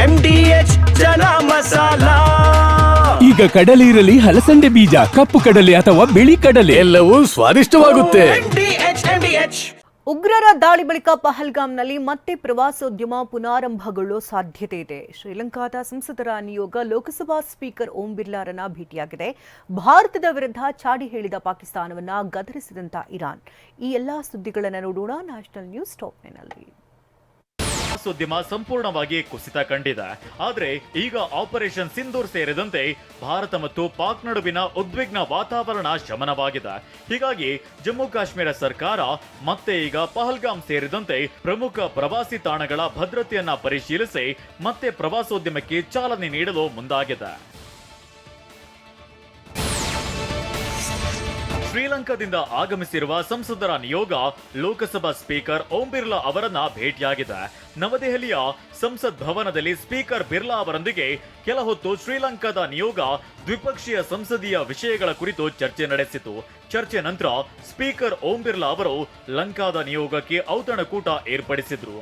M D H chana masala. ಈಗ ಕಡಲೆ ಇರಲಿ ಹಲಸಂಡೆ ಬೀಜ ಕಪ್ಪು ಕಡಲೆ ಅಥವಾ ಬಿಳಿ ಕಡಲೆ. ಎಲ್ಲವೂ ಸ್ವಾದಿಷ್ಟವಾಗುತ್ತೆ. M D H M H ಉಗ್ರರ ದಾಳಿ ಬಳಿಕ ಪಹಲ್ಗಾಂನಲ್ಲಿ ಮತ್ತೆ ಪ್ರವಾಸೋದ್ಯಮ ಪುನಾರಂಭಗೊಳ್ಳುವ ಸಾಧ್ಯತೆ ಇದೆ. ಶ್ರೀಲಂಕಾದ ಸಂಸದರ ನಿಯೋಗ ಲೋಕಸಭಾ ಸ್ಪೀಕರ್ ಓಂ ಬಿರ್ಲಾರನ್ನ ಭೇಟಿಯಾಗಿದೆ. ಭಾರತದ ವಿರುದ್ಧ ಚಾಡಿ ಹೇಳಿದ ಪಾಕಿಸ್ತಾನವನ್ನ ಗದರಿಸಿದಂತ ಇರಾನ್. ಈ ಎಲ್ಲಾ ಸುದ್ದಿಗಳನ್ನು ನೋಡೋಣ. ನ್ಯಾಷನಲ್ ನ್ಯೂಸ್ ಟಾಪ್ನಲ್ಲಿ ಪ್ರವಾಸೋದ್ಯಮ ಸಂಪೂರ್ಣವಾಗಿ ಕುಸಿತ ಕಂಡಿದೆ. ಆದರೆ ಈಗ ಆಪರೇಷನ್ ಸಿಂಧೂರ್ ಸೇರಿದಂತೆ ಭಾರತ ಮತ್ತು ಪಾಕ್ ನಡುವಿನ ಉದ್ವಿಗ್ನ ವಾತಾವರಣ ಶಮನವಾಗಿದೆ. ಹೀಗಾಗಿ ಜಮ್ಮು ಕಾಶ್ಮೀರ ಸರ್ಕಾರ ಮತ್ತೆ ಈಗ ಪಹಲ್ಗಾಮ್ ಸೇರಿದಂತೆ ಪ್ರಮುಖ ಪ್ರವಾಸಿ ತಾಣಗಳ ಭದ್ರತೆಯನ್ನ ಪರಿಶೀಲಿಸಿ ಮತ್ತೆ ಪ್ರವಾಸೋದ್ಯಮಕ್ಕೆ ಚಾಲನೆ ನೀಡಲು ಮುಂದಾಗಿದೆ. ಶ್ರೀಲಂಕಾದಿಂದ ಆಗಮಿಸಿರುವ ಸಂಸದರ ನಿಯೋಗ ಲೋಕಸಭಾ ಸ್ಪೀಕರ್ ಓಂ ಬಿರ್ಲಾ ಅವರನ್ನ ಭೇಟಿಯಾಗಿದೆ. ನವದೆಹಲಿಯ ಸಂಸತ್ ಭವನದಲ್ಲಿ ಸ್ಪೀಕರ್ ಬಿರ್ಲಾ ಅವರೊಂದಿಗೆ ಕೆಲ ಹೊತ್ತು ಶ್ರೀಲಂಕಾದ ನಿಯೋಗ ದ್ವಿಪಕ್ಷೀಯ ಸಂಸದೀಯ ವಿಷಯಗಳ ಕುರಿತು ಚರ್ಚೆ ನಡೆಸಿತು. ಚರ್ಚೆ ನಂತರ ಸ್ಪೀಕರ್ ಓಂ ಬಿರ್ಲಾ ಅವರು ಲಂಕಾದ ನಿಯೋಗಕ್ಕೆ ಔತಣಕೂಟ ಏರ್ಪಡಿಸಿದ್ರು.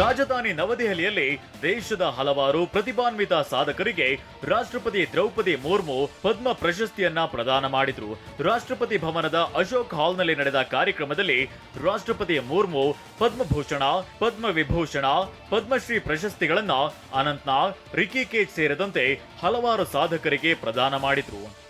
ರಾಜಧಾನಿ ನವದೆಹಲಿಯಲ್ಲಿ ದೇಶದ ಹಲವಾರು ಪ್ರತಿಭಾನ್ವಿತ ಸಾಧಕರಿಗೆ ರಾಷ್ಟ್ರಪತಿ ದ್ರೌಪದಿ ಮುರ್ಮು ಪದ್ಮ ಪ್ರಶಸ್ತಿಯನ್ನ ಪ್ರದಾನ ಮಾಡಿದ್ರು. ರಾಷ್ಟ್ರಪತಿ ಭವನದ ಅಶೋಕ್ ಹಾಲ್ನಲ್ಲಿ ನಡೆದ ಕಾರ್ಯಕ್ರಮದಲ್ಲಿ ರಾಷ್ಟ್ರಪತಿ ಮುರ್ಮು ಪದ್ಮಭೂಷಣ ಪದ್ಮ ವಿಭೂಷಣ ಪದ್ಮಶ್ರೀ ಪ್ರಶಸ್ತಿಗಳನ್ನ ಅನಂತ್ನಾಗ್, ರಿಕಿ ಕೇಜ್ ಸೇರಿದಂತೆ ಹಲವಾರು ಸಾಧಕರಿಗೆ ಪ್ರದಾನ ಮಾಡಿದ್ರು.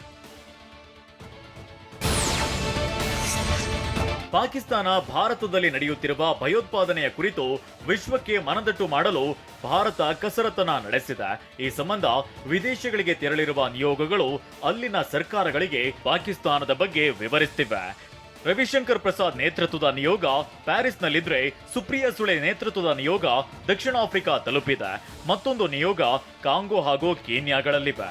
ಪಾಕಿಸ್ತಾನ ಭಾರತದಲ್ಲಿ ನಡೆಯುತ್ತಿರುವ ಭಯೋತ್ಪಾದನೆಯ ಕುರಿತು ವಿಶ್ವಕ್ಕೆ ಮನದಟ್ಟು ಮಾಡಲು ಭಾರತ ಕಸರತ್ತನ ನಡೆಸಿದೆ. ಈ ಸಂಬಂಧ ವಿದೇಶಗಳಿಗೆ ತೆರಳಿರುವ ನಿಯೋಗಗಳು ಅಲ್ಲಿನ ಸರ್ಕಾರಗಳಿಗೆ ಪಾಕಿಸ್ತಾನದ ಬಗ್ಗೆ ವಿವರಿಸುತ್ತಿವೆ ರವಿಶಂಕರ್ ಪ್ರಸಾದ್ ನೇತೃತ್ವದ ನಿಯೋಗ ಪ್ಯಾರಿಸ್ನಲ್ಲಿದ್ರೆ ಸುಪ್ರಿಯಾ ಸುಳೆ ನೇತೃತ್ವದ ನಿಯೋಗ ದಕ್ಷಿಣ ಆಫ್ರಿಕಾ ತಲುಪಿದೆ. ಮತ್ತೊಂದು ನಿಯೋಗ ಕಾಂಗೋ ಹಾಗೂ ಕೀನ್ಯಾಗಳಲ್ಲಿವೆ.